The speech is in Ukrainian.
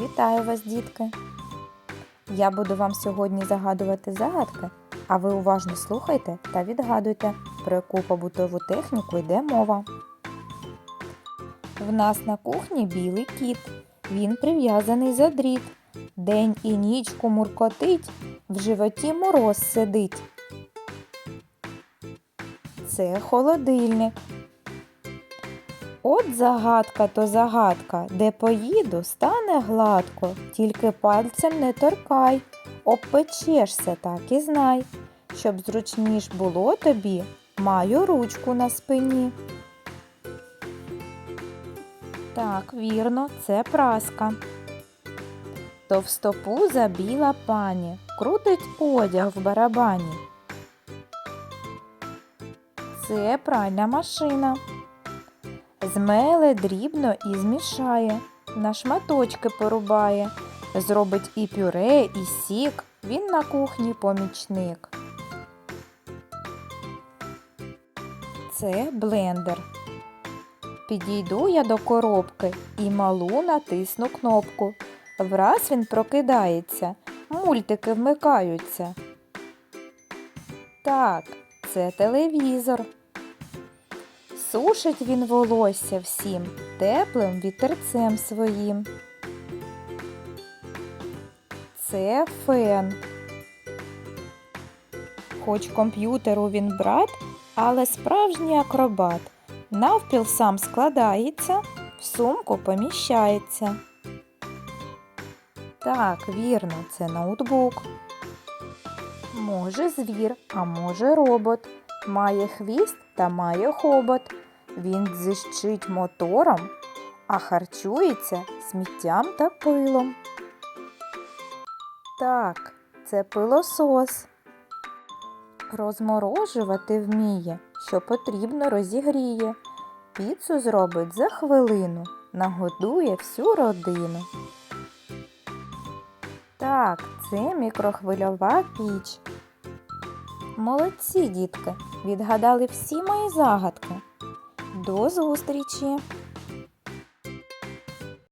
Вітаю вас, дітки! Я буду вам сьогодні загадувати загадки, а ви уважно слухайте та відгадуйте, про яку побутову техніку йде мова. В нас на кухні білий кіт. Він прив'язаний за дріт. День і нічку муркотить, в животі мороз сидить. Це холодильник. От загадка то загадка, де поїду, стане гладко, тільки пальцем не торкай, обпечешся, так і знай. Щоб зручніш було тобі, маю ручку на спині. Так, вірно, це праска. Товстопуза біла пані, крутить одяг в барабані. Це пральна машина. Змеле дрібно і змішає, на шматочки порубає, зробить і пюре, і сік, він на кухні помічник. Це блендер. Підійду я до коробки і малу натисну кнопку. Враз він прокидається, мультики вмикаються. Так, це телевізор. Сушить він волосся всім теплим вітерцем своїм. Це фен. Хоч комп'ютеру він брат, але справжній акробат. Навпіл сам складається, в сумку поміщається. Так, вірно, це ноутбук. Може звір, а може робот. Має хвіст та має хобот. Він дзищить мотором, а харчується сміттям та пилом. Так, це пилосос. Розморожувати вміє, що потрібно розігріє. Піцу зробить за хвилину, нагодує всю родину. Так, це мікрохвильова піч. Молодці, дітки, відгадали всі мої загадки. До зустрічі!